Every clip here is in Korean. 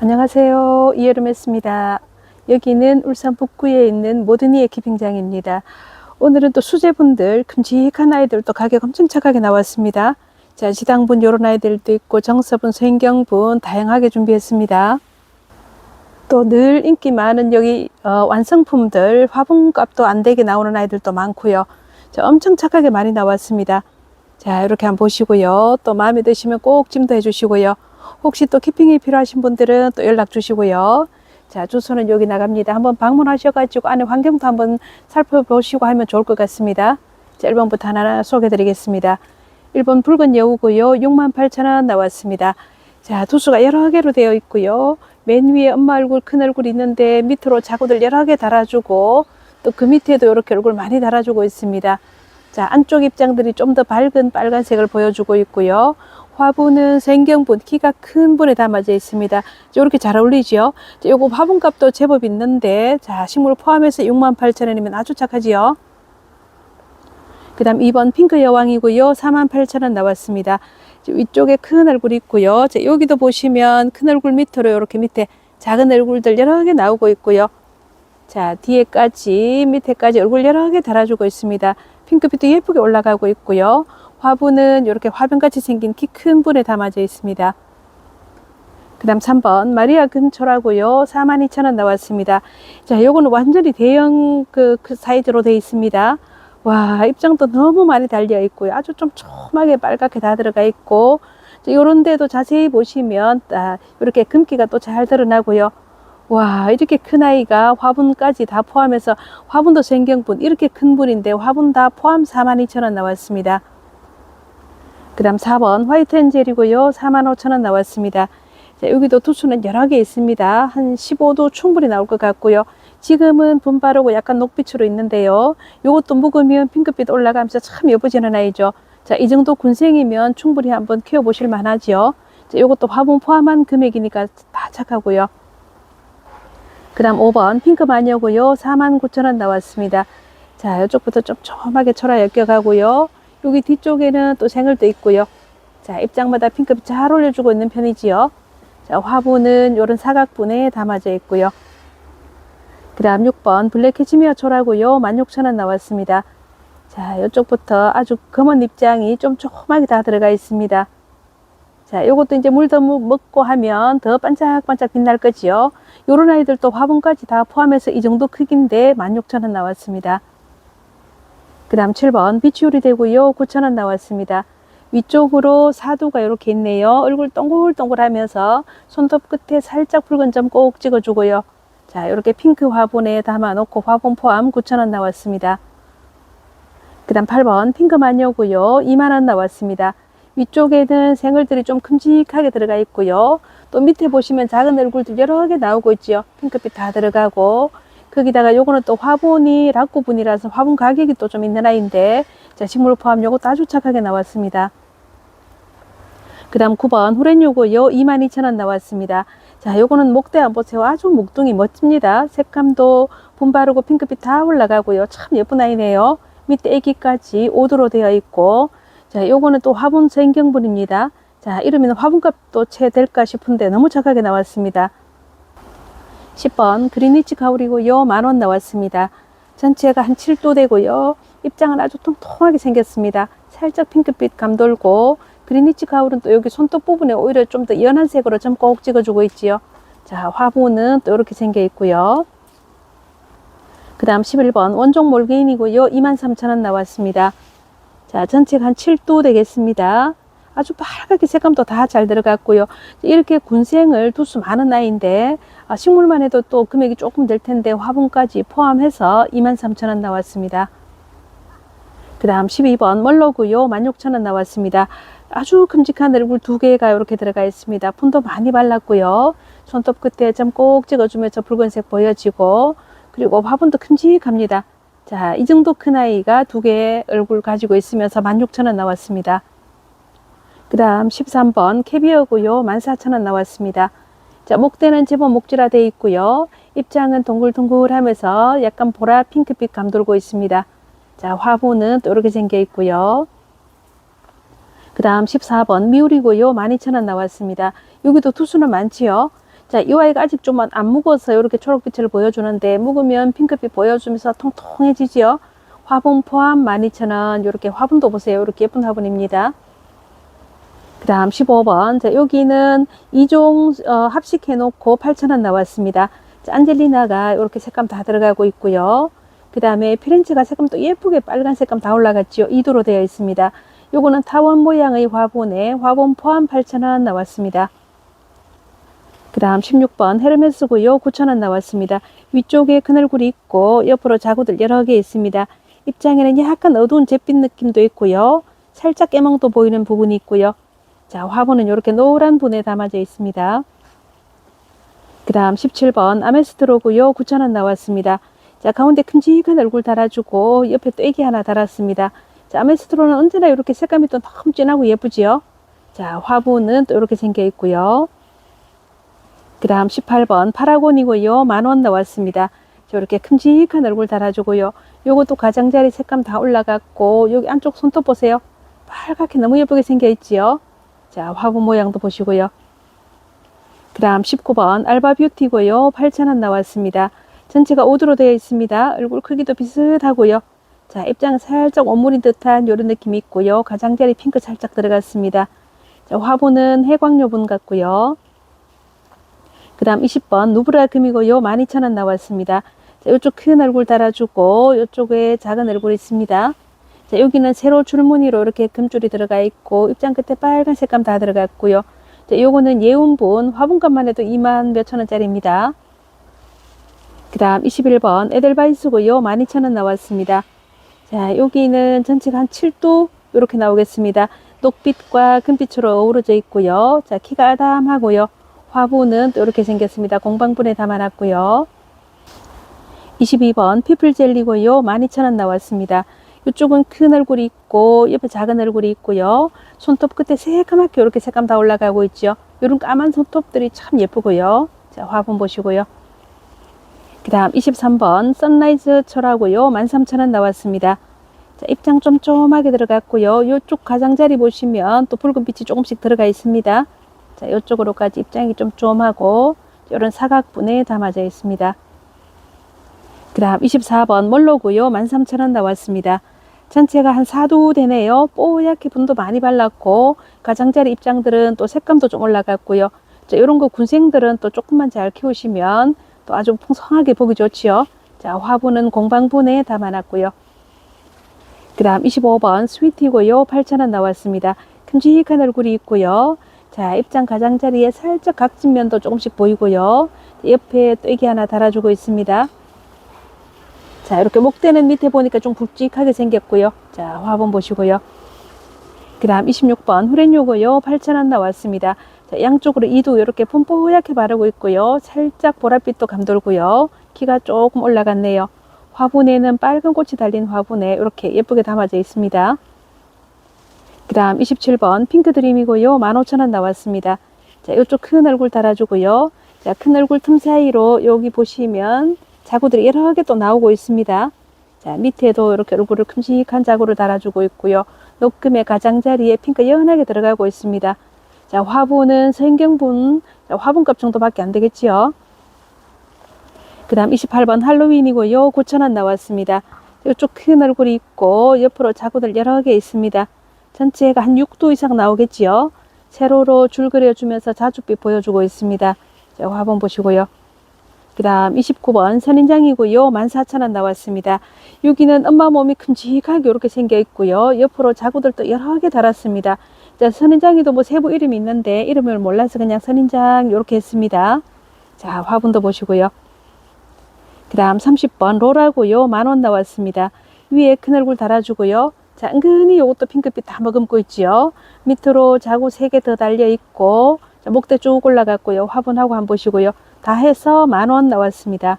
안녕하세요. 이여름했습니다. 여기는 울산 북구에 있는 모드니의 키핑장입니다. 오늘은 또 수제분들, 큼직한 아이들 또 가격 엄청 착하게 나왔습니다. 자, 지당분 요런 아이들도 있고 정서분, 생경분 다양하게 준비했습니다. 또 늘 인기 많은 여기 어, 완성품들 화분값도 안 되게 나오는 아이들도 많고요. 자, 엄청 착하게 많이 나왔습니다. 자, 이렇게 한번 보시고요. 또 마음에 드시면 꼭 찜도 해주시고요. 혹시 또 키핑이 필요하신 분들은 또 연락 주시고요. 자, 주소는 여기 나갑니다. 한번 방문하셔가지고 안에 환경도 한번 살펴보시고 하면 좋을 것 같습니다. 자, 1번부터 하나 소개해 드리겠습니다. 1번 붉은 여우고요. 68,000원 나왔습니다. 자, 두수가 여러 개로 되어 있고요. 맨 위에 엄마 얼굴, 큰 얼굴 있는데 밑으로 자구들 여러 개 달아주고 또 그 밑에도 이렇게 얼굴 많이 달아주고 있습니다. 자, 안쪽 입장들이 좀 더 밝은 빨간색을 보여주고 있고요. 화분은 생경분, 키가 큰 분에 담아져 있습니다. 이렇게 잘 어울리죠? 자, 요거 화분값도 제법 있는데, 자, 식물 포함해서 68,000원이면 아주 착하지요? 그 다음 2번 핑크 여왕이고요. 48,000원 나왔습니다. 위쪽에 큰 얼굴 있고요. 자, 여기도 보시면 큰 얼굴 밑으로 이렇게 밑에 작은 얼굴들 여러 개 나오고 있고요. 자, 뒤에까지 밑에까지 얼굴 여러 개 달아주고 있습니다. 핑크빛도 예쁘게 올라가고 있고요. 화분은 이렇게 화병같이 생긴 키 큰 분에 담아져 있습니다. 그 다음 3번 마리아 금초라고요. 42,000원 나왔습니다. 자, 요거는 완전히 대형 그, 그 사이즈로 되어 있습니다. 와, 입장도 너무 많이 달려 있고요. 아주 좀 촘하게 빨갛게 다 들어가 있고, 요런 데도 자세히 보시면, 아, 이렇게 금기가 또 잘 드러나고요. 와, 이렇게 큰 아이가 화분까지 다 포함해서 화분도 생경분, 이렇게 큰 분인데 화분 다 포함 42,000원 나왔습니다. 그 다음 4번 화이트 엔젤이고요. 45,000원 나왔습니다. 자, 여기도 투수는 여러 개 있습니다. 한 15도 충분히 나올 것 같고요. 지금은 분바르고 약간 녹빛으로 있는데요. 요것도 묵으면 핑크빛 올라가면서 참 예뻐지는 아이죠. 자, 이 정도 군생이면 충분히 한번 키워보실 만하죠. 자, 요것도 화분 포함한 금액이니까 다 착하고요. 그 다음 5번 핑크 마녀고요. 49,000원 나왔습니다. 자, 이쪽부터 좀 촘하게 철화 엮여가고요. 여기 뒤쪽에는 또 생을도 있고요. 자, 입장마다 핑크빛 잘 올려주고 있는 편이지요. 자, 화분은 이런 사각분에 담아져 있고요. 그 다음 6번 블랙 캐치미어 초라고요. 16,000원 나왔습니다. 자, 이쪽부터 아주 검은 입장이 좀 조그맣게 다 들어가 있습니다. 자, 요것도 이제 물 더 먹고 하면 더 반짝반짝 빛날 거지요. 요런 아이들도 화분까지 다 포함해서 이 정도 크기인데 16,000원 나왔습니다. 그 다음 7번 비치우리 되고요. 9,000원 나왔습니다. 위쪽으로 사두가 이렇게 있네요. 얼굴 동글동글 하면서 손톱 끝에 살짝 붉은 점 꼭 찍어주고요. 자, 이렇게 핑크 화분에 담아놓고 화분 포함 9,000원 나왔습니다. 그 다음 8번 핑크 마녀고요. 2만원 나왔습니다. 위쪽에는 생얼들이 좀 큼직하게 들어가 있고요. 또 밑에 보시면 작은 얼굴들 여러 개 나오고 있죠. 핑크빛 다 들어가고 거기다가 요거는 또 화분이 락구분이라서 화분 가격이 또 좀 있는 아이인데 자 식물 포함 요것도 아주 착하게 나왔습니다. 그 다음 9번 후렌요고요 22,000원 나왔습니다. 자 요거는 목대 안 보세요. 아주 목둥이 멋집니다. 색감도 분바르고 핑크빛 다 올라가고요. 참 예쁜 아이네요. 밑에 애기까지 오도로 되어 있고 자 요거는 또 화분 생경분입니다. 자 이러면 화분값도 채 될까 싶은데 너무 착하게 나왔습니다. 10번 그린위치 가울이고요. 만원 나왔습니다. 전체가 한 7도 되고요. 입장은 아주 통통하게 생겼습니다. 살짝 핑크빛 감돌고 그린위치 가울은 또 여기 손톱 부분에 오히려 좀 더 연한 색으로 좀꼭 찍어주고 있지요. 자 화분은 또 이렇게 생겨 있고요. 그 다음 11번 원종 몰개인이고요. 23,000원 나왔습니다. 자 전체가 한 7도 되겠습니다. 아주 빨갛게 색감도 다 잘 들어갔고요. 이렇게 군생을 두수 많은 아이인데 아, 식물만 해도 또 금액이 조금 될 텐데 화분까지 포함해서 23,000원 나왔습니다. 그 다음 12번 멀로고요. 16,000원 나왔습니다. 아주 큼직한 얼굴 두 개가 이렇게 들어가 있습니다. 푼도 많이 발랐고요. 손톱 끝에 좀 꼭 찍어주면서 붉은색 보여지고 그리고 화분도 큼직합니다. 자, 이 정도 큰 아이가 두 개의 얼굴 가지고 있으면서 16,000원 나왔습니다. 그 다음 13번 캐비어고요. 14,000원 나왔습니다. 자, 목대는 제법 목질화 되어 있고요. 입장은 동글동글하면서 약간 보라 핑크빛 감돌고 있습니다. 자, 화분은 또 이렇게 생겨 있고요. 그 다음 14번 미울이고요. 12,000원 나왔습니다. 여기도 투수는 많지요. 자, 이 아이가 아직 좀 안 묵어서 이렇게 초록빛을 보여주는데 묵으면 핑크빛 보여주면서 통통해지지요. 화분 포함 12,000원. 이렇게 화분도 보세요. 이렇게 예쁜 화분입니다. 그 다음 15번. 자, 여기는 2종 어, 합식해 놓고 8,000원 나왔습니다. 자, 안젤리나가 이렇게 색감 다 들어가고 있고요. 그 다음에 피렌체가 색감 또 예쁘게 빨간 색감 다 올라갔지요. 2도로 되어 있습니다. 요거는 타원 모양의 화분에 화분 포함 8,000원 나왔습니다. 그 다음 16번 헤르메스고요. 9,000원 나왔습니다. 위쪽에 그늘굴이 있고 옆으로 자구들 여러 개 있습니다. 입장에는 약간 어두운 잿빛 느낌도 있고요. 살짝 깨멍도 보이는 부분이 있고요. 자, 화분은 이렇게 노란 분에 담아져 있습니다. 그 다음 17번 아메스트로고요. 9,000원 나왔습니다. 자, 가운데 큼직한 얼굴 달아주고 옆에 또 애기 하나 달았습니다. 자, 아메스트로는 언제나 이렇게 색감이 또 너무 진하고 예쁘지요. 자, 화분은 또 이렇게 생겨 있고요. 그 다음 18번 파라곤이고요. 만 원 나왔습니다. 이렇게 큼직한 얼굴 달아주고요. 요것도 가장자리 색감 다 올라갔고 여기 안쪽 손톱 보세요. 빨갛게 너무 예쁘게 생겨 있지요. 자, 화분 모양도 보시고요. 그 다음 19번 알바 뷰티고요. 8,000원 나왔습니다. 전체가 오드로 되어 있습니다. 얼굴 크기도 비슷하고요. 자, 입장 살짝 원물인 듯한 이런 느낌이 있고요. 가장자리 핑크 살짝 들어갔습니다. 자, 화분은 해광요분 같고요. 그 다음 20번 누브라 금이고요. 12,000원 나왔습니다. 자, 이쪽 큰 얼굴 달아주고 이쪽에 작은 얼굴 있습니다. 자, 여기는 세로 줄무늬로 이렇게 금줄이 들어가 있고 입장 끝에 빨간 색감 다 들어갔고요. 자, 요거는 예운분 화분값만 해도 2만 몇천 원짜리입니다. 그 다음 21번 에델바이스고요. 12,000원 나왔습니다. 자, 여기는 전체가 한 7도 이렇게 나오겠습니다. 녹빛과 금빛으로 어우러져 있고요. 자, 키가 아담하고요. 화분은 또 이렇게 생겼습니다. 공방분에 담아놨고요. 22번 피플젤리고요. 12,000원 나왔습니다. 이쪽은 큰 얼굴이 있고 옆에 작은 얼굴이 있고요. 손톱 끝에 새까맣게 이렇게 색감 다 올라가고 있죠. 이런 까만 손톱들이 참 예쁘고요. 자, 화분 보시고요. 그 다음 23번 선라이즈 철하고요. 13,000원 나왔습니다. 자, 입장 좀 쫌하게 들어갔고요. 이쪽 가장자리 보시면 또 붉은 빛이 조금씩 들어가 있습니다. 자, 이쪽으로까지 입장이 좀 쫌하고 이런 사각분에 담아져 있습니다. 그 다음 24번 몰로고요. 13,000원 나왔습니다. 전체가 한 4도 되네요. 뽀얗게 분도 많이 발랐고 가장자리 입장들은 또 색감도 좀 올라갔고요. 자, 이런 거 군생들은 또 조금만 잘 키우시면 또 아주 풍성하게 보기 좋지요. 자, 화분은 공방분에 담아놨고요. 그 다음 25번 스위티고요. 8,000원 나왔습니다. 큼직한 얼굴이 있고요. 자, 입장 가장자리에 살짝 각진 면도 조금씩 보이고요. 옆에 또 애기 하나 달아주고 있습니다. 자, 이렇게 목대는 밑에 보니까 좀 굵직하게 생겼고요. 자, 화분 보시고요. 그 다음 26번 후렌요고요. 8,000원 나왔습니다. 자, 양쪽으로 이도 이렇게 폼뽀얗게 바르고 있고요. 살짝 보랏빛도 감돌고요. 키가 조금 올라갔네요. 화분에는 빨간 꽃이 달린 화분에 이렇게 예쁘게 담아져 있습니다. 그 다음 27번 핑크 드림이고요. 15,000원 나왔습니다. 자, 이쪽 큰 얼굴 달아주고요. 자, 큰 얼굴 틈 사이로 여기 보시면 자구들이 여러 개 또 나오고 있습니다. 자, 밑에도 이렇게 얼굴을 큼직한 자구를 달아주고 있고요. 녹금의 가장자리에 핑크 연하게 들어가고 있습니다. 자, 화분은 성경분, 자, 화분값 정도밖에 안 되겠지요. 그 다음 28번 할로윈이고요. 9,000원 나왔습니다. 이쪽 큰 얼굴이 있고 옆으로 자구들 여러 개 있습니다. 전체가 한 6도 이상 나오겠지요. 세로로 줄 그려주면서 자줏빛 보여주고 있습니다. 자, 화분 보시고요. 그 다음 29번 선인장이고요. 14,000원 나왔습니다. 여기는 엄마 몸이 큼직하게 이렇게 생겨 있고요. 옆으로 자구들도 여러 개 달았습니다. 자, 선인장이도 뭐 세부 이름이 있는데 이름을 몰라서 그냥 선인장 이렇게 했습니다. 자, 화분도 보시고요. 그 다음 30번 로라고요. 만원 나왔습니다. 위에 큰 얼굴 달아주고요. 자, 은근히 요것도 핑크빛 다 머금고 있지요. 밑으로 자구 3개 더 달려 있고, 자, 목대 쭉 올라갔고요. 화분하고 한번 보시고요. 다 해서 만 원 나왔습니다.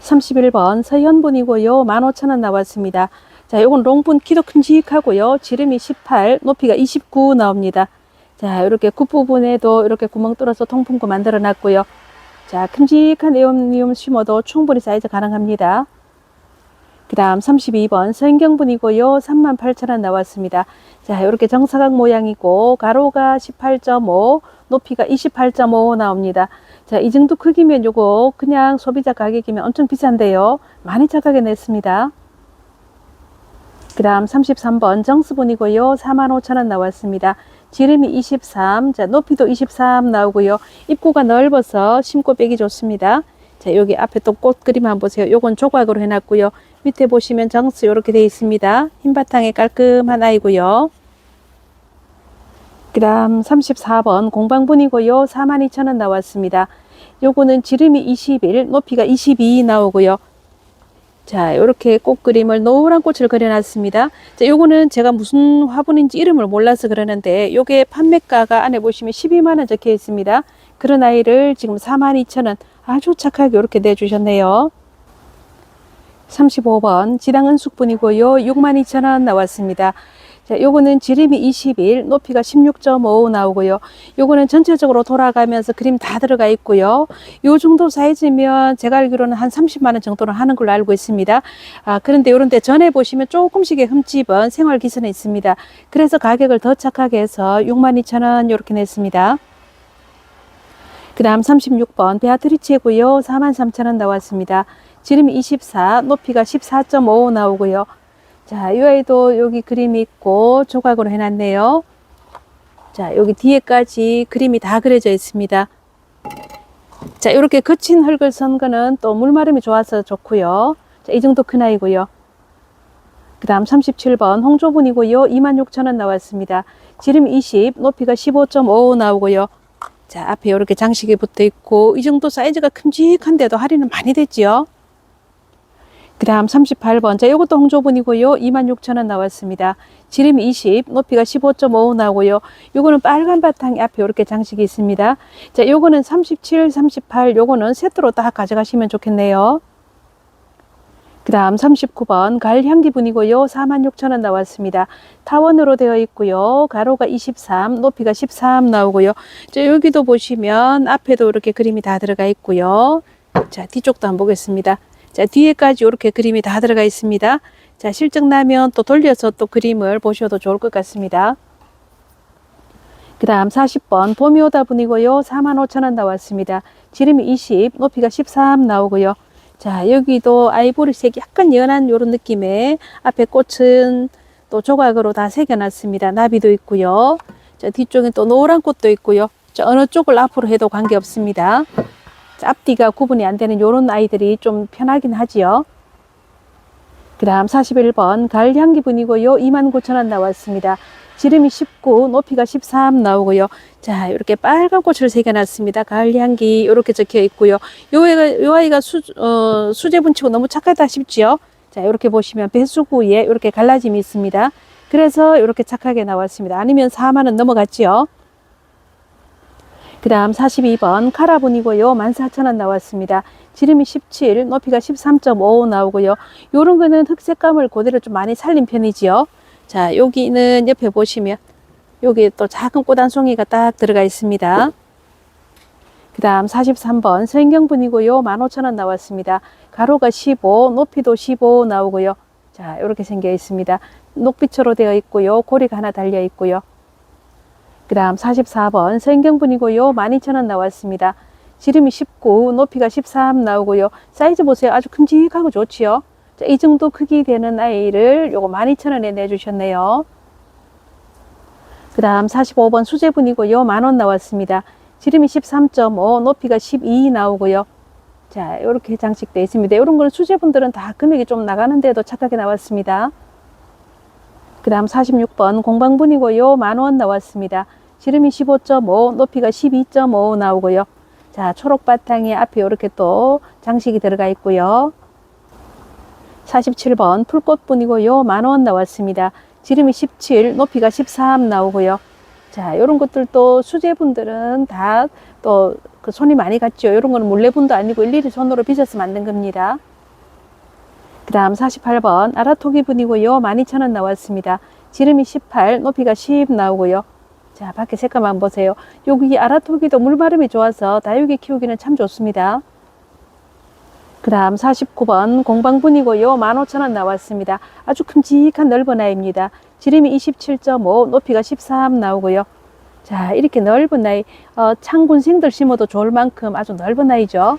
31번 서현분이고요. 15,000원 나왔습니다. 자, 요건 롱분 키도 큼직하고요. 지름이 18, 높이가 29 나옵니다. 자, 이렇게 굽부분에도 이렇게 구멍 뚫어서 통풍구 만들어 놨고요. 자, 큼직한 에어미움 심어도 충분히 사이즈 가능합니다. 그 다음 32번 서인경분이고요. 38,000원 나왔습니다. 자, 이렇게 정사각 모양이고, 가로가 18.5, 높이가 28.5 나옵니다. 자, 이 정도 크기면 요거 그냥 소비자 가격이면 엄청 비싼데요. 많이 착하게 냈습니다. 그 다음 33번 정수분이고요. 45,000원 나왔습니다. 지름이 23, 자, 높이도 23 나오고요. 입구가 넓어서 심고 빼기 좋습니다. 자, 여기 앞에 또 꽃 그림 한번 보세요. 요건 조각으로 해놨고요. 밑에 보시면 정수 이렇게 되어 있습니다. 흰 바탕에 깔끔한 아이고요. 그 다음 34번 공방분이고요. 42,000원 나왔습니다. 요거는 지름이 21, 높이가 22 나오고요. 자, 이렇게 꽃 그림을 노란 꽃을 그려놨습니다. 자, 요거는 제가 무슨 화분인지 이름을 몰라서 그러는데, 요게 판매가가 안에 보시면 12만원 적혀 있습니다. 그런 아이를 지금 42,000원 아주 착하게 이렇게 내주셨네요. 35번 지당은 숙분이고요. 62,000원 나왔습니다. 자, 요거는 지름이 21, 높이가 16.5 나오고요. 요거는 전체적으로 돌아가면서 그림 다 들어가 있고요. 요 정도 사이즈면 제가 알기로는 한 30만 원 정도는 하는 걸로 알고 있습니다. 아, 그런데 요런데 전에 보시면 조금씩의 흠집은 생활 기선에 있습니다. 그래서 가격을 더 착하게 해서 62,000원 요렇게 냈습니다. 그 다음 36번 베아트리치고요. 43,000원 나왔습니다. 지름이 24, 높이가 14.5 나오고요. 자, 이 아이도 여기 그림이 있고 조각으로 해놨네요. 자, 여기 뒤에까지 그림이 다 그려져 있습니다. 자, 이렇게 거친 흙을 선 거는 또 물마름이 좋아서 좋고요. 자, 이 정도 큰 아이고요. 그 다음 37번 홍조분이고요. 26,000원 나왔습니다. 지름 20, 높이가 15.5 나오고요. 자, 앞에 이렇게 장식이 붙어 있고, 이 정도 사이즈가 큼직한데도 할인은 많이 됐지요. 그 다음 38번. 자, 이것도 홍조분이고요. 26,000원 나왔습니다. 지름 20, 높이가 15.5 나오고요. 요거는 빨간 바탕에 앞에 이렇게 장식이 있습니다. 자, 요거는 37, 38, 요거는 세트로 딱 가져가시면 좋겠네요. 그 다음 39번 갈향기분이고요. 46,000원 나왔습니다. 타원으로 되어 있고요. 가로가 23, 높이가 13 나오고요. 자, 여기도 보시면 앞에도 이렇게 그림이 다 들어가 있고요. 자, 뒤쪽도 한번 보겠습니다. 자, 뒤에까지 이렇게 그림이 다 들어가 있습니다. 자, 실적 나면 또 돌려서 또 그림을 보셔도 좋을 것 같습니다. 그 다음 40번 봄이 오다 분이고요. 45,000원 나왔습니다. 지름이 20, 높이가 13 나오고요. 자, 여기도 아이보리색 약간 연한 요런 느낌의 앞에 꽃은 또 조각으로 다 새겨놨습니다. 나비도 있고요. 자, 뒤쪽에 또 노란 꽃도 있고요. 자, 어느 쪽을 앞으로 해도 관계없습니다. 자, 앞뒤가 구분이 안 되는 요런 아이들이 좀 편하긴 하지요. 그 다음 41번 갈향기 분이고요. 29,000원 나왔습니다. 지름이 19, 높이가 13 나오고요. 자, 이렇게 빨간 꽃을 새겨놨습니다. 가을 향기 이렇게 적혀 있고요. 요 아이가, 요 아이가 수, 어, 수제분치고 너무 착하다 싶지요. 자, 이렇게 보시면 배수구에 이렇게 갈라짐이 있습니다. 그래서 이렇게 착하게 나왔습니다. 아니면 4만 원 넘어갔지요. 그 다음 42번 카라분이고요. 14,000원 나왔습니다. 지름이 17, 높이가 13.5 나오고요. 요런 거는 흑 색감을 그대로 좀 많이 살린 편이지요. 자, 여기는 옆에 보시면 여기 또 작은 꽃 한 송이가 딱 들어가 있습니다. 그 다음 43번 서인경분이고요. 15,000원 나왔습니다. 가로가 15, 높이도 15 나오고요. 자, 이렇게 생겨 있습니다. 녹빛으로 되어 있고요. 고리가 하나 달려 있고요. 그 다음 44번 서인경분이고요. 12,000원 나왔습니다. 지름이 19, 높이가 13 나오고요. 사이즈 보세요. 아주 큼직하고 좋지요. 자, 이 정도 크기 되는 아이를 요거 12,000원에 내주셨네요. 그 다음 45번 수제분이고요. 만원 나왔습니다. 지름이 13.5, 높이가 12 나오고요. 자, 이렇게 장식되어 있습니다. 이런 거는 수제분들은 다 금액이 좀 나가는데도 착하게 나왔습니다. 그 다음 46번 공방분이고요. 만원 나왔습니다. 지름이 15.5, 높이가 12.5 나오고요. 자, 초록 바탕에 앞에 이렇게 또 장식이 들어가 있고요. 47번 풀꽃분이고요. 만원 나왔습니다. 지름이 17, 높이가 13 나오고요. 자, 이런 것들도 수제분들은 다 또 그 손이 많이 갔죠. 이런 거는 물레분도 아니고 일일이 손으로 빚어서 만든 겁니다. 그 다음 48번 아라토기 분이고요. 12,000원 나왔습니다. 지름이 18, 높이가 10 나오고요. 자, 밖에 색감만 보세요. 여기 아라토기도 물마름이 좋아서 다육이 키우기는 참 좋습니다. 그 다음 49번 공방분이고요. 15,000원 나왔습니다. 아주 큼직한 넓은 아이입니다. 지름이 27.5, 높이가 13 나오고요. 자, 이렇게 넓은 아이, 어, 창군생들 심어도 좋을 만큼 아주 넓은 아이죠.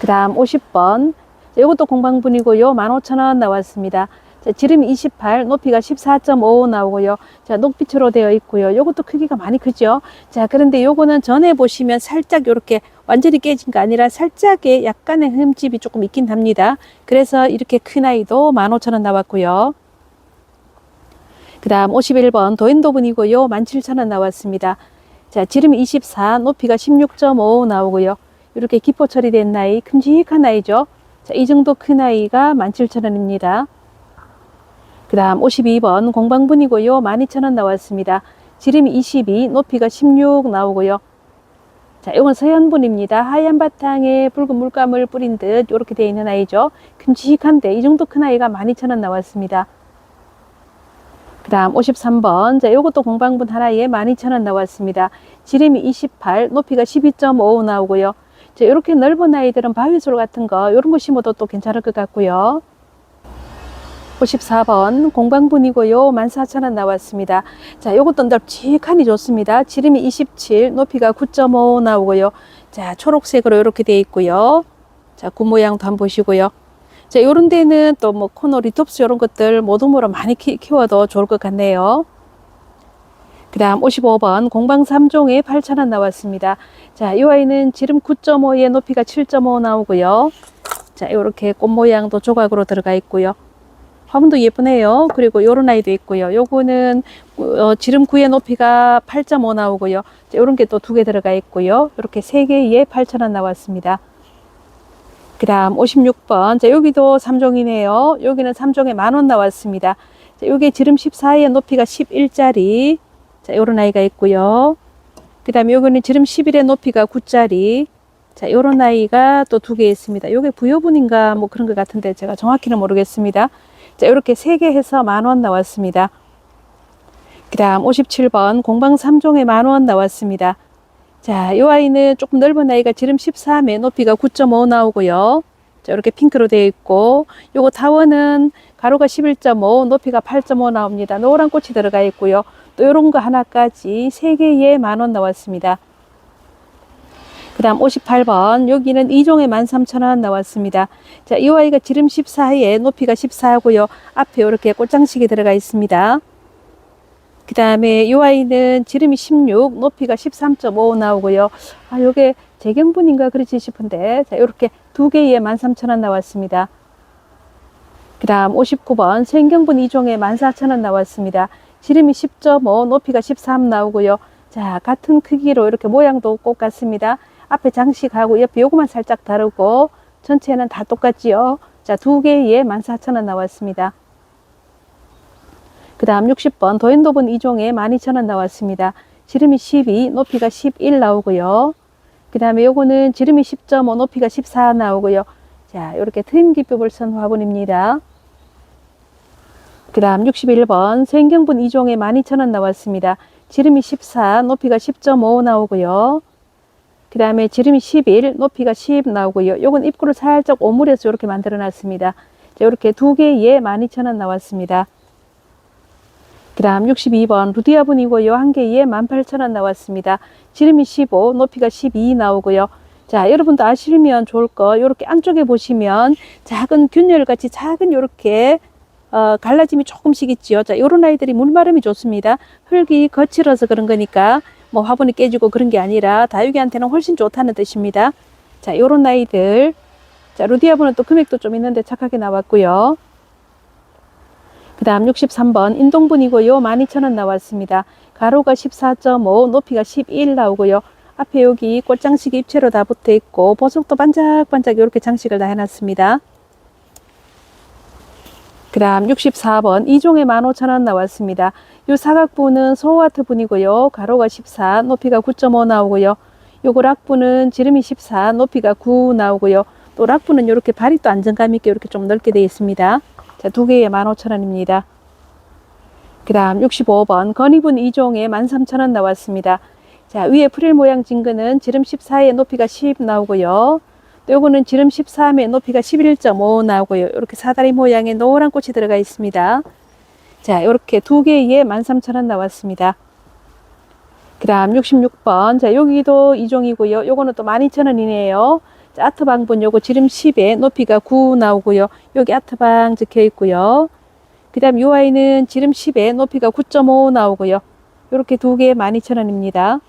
그 다음 50번. 자, 이것도 공방분이고요. 15,000원 나왔습니다. 자, 지름이 28, 높이가 14.5 나오고요. 자, 녹빛으로 되어 있고요. 요것도 크기가 많이 크죠. 자, 그런데 요거는 전에 보시면 살짝 요렇게 완전히 깨진 거 아니라 살짝의 약간의 흠집이 조금 있긴 합니다. 그래서 이렇게 큰 아이도 15,000원 나왔고요. 그 다음 51번 도인도 분이고요. 17,000원 나왔습니다. 자, 지름이 24, 높이가 16.5 나오고요. 이렇게 기포 처리된 나이, 큼직한 아이죠. 자, 이 정도 큰 아이가 17,000원입니다. 그 다음 52번 공방분이고요. 12,000원 나왔습니다. 지름이 22, 높이가 16 나오고요. 자, 이건 서현분입니다. 하얀 바탕에 붉은 물감을 뿌린 듯 이렇게 되어 있는 아이죠. 큼직한데 이 정도 큰 아이가 12,000원 나왔습니다. 그 다음 53번. 자, 요것도 공방분 하나에 12,000원 나왔습니다. 지름이 28, 높이가 12.5 나오고요. 자, 이렇게 넓은 아이들은 바위솔 같은 거, 요런 거 심어도 또 괜찮을 것 같고요. 54번 공방분이고요. 14,000원 나왔습니다. 자, 요것도 널찍하니 좋습니다. 지름이 27, 높이가 9.5 나오고요. 자, 초록색으로 이렇게 되어 있고요. 자, 구 모양도 한번 보시고요. 자, 요런 데는 또 뭐 코너 리톱스 요런 것들 모둠으로 많이 키, 키워도 좋을 것 같네요. 그 다음 55번 공방 3종에 8,000원 나왔습니다. 자, 이 아이는 지름 9.5에 높이가 7.5 나오고요. 자, 요렇게 꽃 모양도 조각으로 들어가 있고요. 화분도 예쁘네요. 그리고 요런 아이도 있고요. 요거는 어, 지름 9의 높이가 8.5 나오고요. 자, 요런 게 또 두 개 들어가 있고요. 이렇게 세 개에 8,000원 나왔습니다. 그 다음 56번. 자, 여기도 3종이네요. 여기는 3종에 만 원 나왔습니다. 자, 요게 지름 14의 높이가 11짜리. 자, 요런 아이가 있고요. 그 다음에 요거는 지름 11의 높이가 9짜리. 자, 요런 아이가 또 두 개 있습니다. 요게 부여분인가 뭐 그런 것 같은데 제가 정확히는 모르겠습니다. 자, 이렇게 세 개 해서 만 원 나왔습니다. 그 다음 57번 공방 3종에 만 원 나왔습니다. 자, 이 아이는 조금 넓은 아이가 지름 13에 높이가 9.5 나오고요. 자, 이렇게 핑크로 되어 있고, 요거 타원은 가로가 11.5, 높이가 8.5 나옵니다. 노란 꽃이 들어가 있고요. 또 요런 거 하나까지 세 개에 만 원 나왔습니다. 그 다음 58번 여기는 2종에 13,000원 나왔습니다. 자, 이 아이가 지름 14에 높이가 14고요. 앞에 이렇게 꽃장식이 들어가 있습니다. 그 다음에 이 아이는 지름이 16, 높이가 13.5 나오고요. 아, 요게 재경분인가 그렇지 싶은데 자, 이렇게 두 개에 13,000원 나왔습니다. 그 다음 59번 생경분 2종에 14,000원 나왔습니다. 지름이 10.5, 높이가 13 나오고요. 자, 같은 크기로 이렇게 모양도 똑같습니다. 앞에 장식하고 옆에 요거만 살짝 다르고 전체는 다 똑같지요. 자, 두 개에 14,000원 나왔습니다. 그 다음 60번 도인도분 2종에 12,000원 나왔습니다. 지름이 12, 높이가 11 나오고요. 그 다음에 요거는 지름이 10.5, 높이가 14 나오고요. 자, 이렇게 트임 기법을 쓴 화분입니다. 그 다음 61번 생경분 2종에 12,000원 나왔습니다. 지름이 14, 높이가 10.5 나오고요. 그 다음에 지름이 11, 높이가 10 나오고요. 요건 입구를 살짝 오므려서 이렇게 만들어 놨습니다. 자, 이렇게 두 개에 12,000원 나왔습니다. 그 다음 62번 루디아분이고요. 한 개에 18,000원 나왔습니다. 지름이 15, 높이가 12 나오고요. 자, 여러분도 아시면 좋을 거, 이렇게 안쪽에 보시면 작은 균열 같이 작은 이렇게 어, 갈라짐이 조금씩 있지요. 자, 요런 아이들이 물마름이 좋습니다. 흙이 거칠어서 그런 거니까 뭐 화분이 깨지고 그런 게 아니라 다육이한테는 훨씬 좋다는 뜻입니다. 자, 요런 아이들. 자, 루디아분은 또 금액도 좀 있는데 착하게 나왔고요. 그 다음 63번 인동분이고요. 12,000원 나왔습니다. 가로가 14.5, 높이가 11 나오고요. 앞에 여기 꽃장식 입체로 다 붙어 있고 보석도 반짝반짝 이렇게 장식을 다 해놨습니다. 그 다음 64번 2종에 15,000원 나왔습니다. 이 사각부는 소와트 분이고요. 가로가 14, 높이가 9.5 나오고요. 요거 락부는 지름이 14, 높이가 9 나오고요. 또 락부는 이렇게 발이 또 안정감 있게 이렇게 좀 넓게 되어 있습니다. 자, 두 개에 15,000원입니다. 그 다음 65번 건이분 2종에 13,000원 나왔습니다. 자, 위에 프릴 모양 진 거는 지름 14에 높이가 10 나오고요. 또 요거는 지름 13에 높이가 11.5 나오고요. 이렇게 사다리 모양의 노란 꽃이 들어가 있습니다. 자, 이렇게 두 개에 13,000원 나왔습니다. 그 다음 66번. 자, 여기도 이종이고요. 요거는 또 12,000원이네요. 자, 아트방분 요거 지름 10에 높이가 9 나오고요. 여기 아트방 적혀 있고요. 그 다음 요 아이는 지름 10에 높이가 9.5 나오고요. 요렇게 두 개에 12,000원입니다.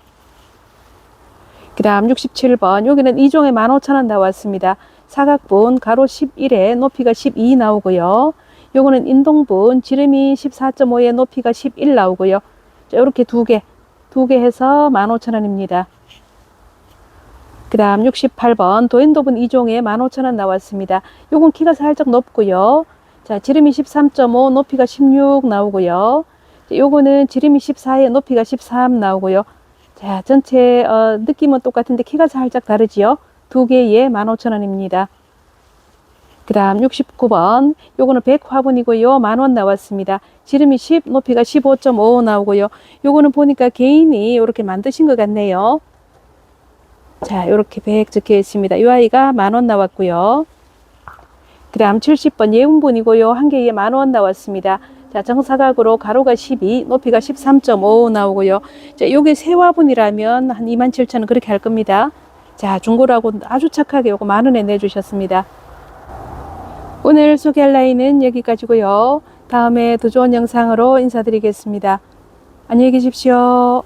그 다음 67번. 여기는 이종에 15,000원 나왔습니다. 사각분 가로 11에 높이가 12 나오고요. 요거는 인동분 지름이 14.5에 높이가 11 나오고요. 자, 요렇게 두 개, 두 개 해서 15,000원입니다. 그 다음 68번 도인도분 2종에 15,000원 나왔습니다. 요건 키가 살짝 높고요. 자, 지름이 13.5, 높이가 16 나오고요. 자, 요거는 지름이 14에 높이가 13 나오고요. 자, 전체 어, 느낌은 똑같은데 키가 살짝 다르지요. 두 개에 15,000원입니다. 그 다음 69번 요거는 100화분이고요. 만 원 나왔습니다. 지름이 10, 높이가 15.5 나오고요. 요거는 보니까 개인이 이렇게 만드신 것 같네요. 자, 요렇게 100 적혀 있습니다. 이 아이가 만 원 나왔고요. 그 다음 70번 예운분이고요. 한 개에 만 원 나왔습니다. 자, 정사각으로 가로가 12, 높이가 13.5 나오고요. 자, 요게 세화분이라면 한 27,000원 그렇게 할 겁니다. 자, 중고라고 아주 착하게 요거 만 원에 내주셨습니다. 오늘 소개할 라인은 여기까지고요. 다음에 더 좋은 영상으로 인사드리겠습니다. 안녕히 계십시오.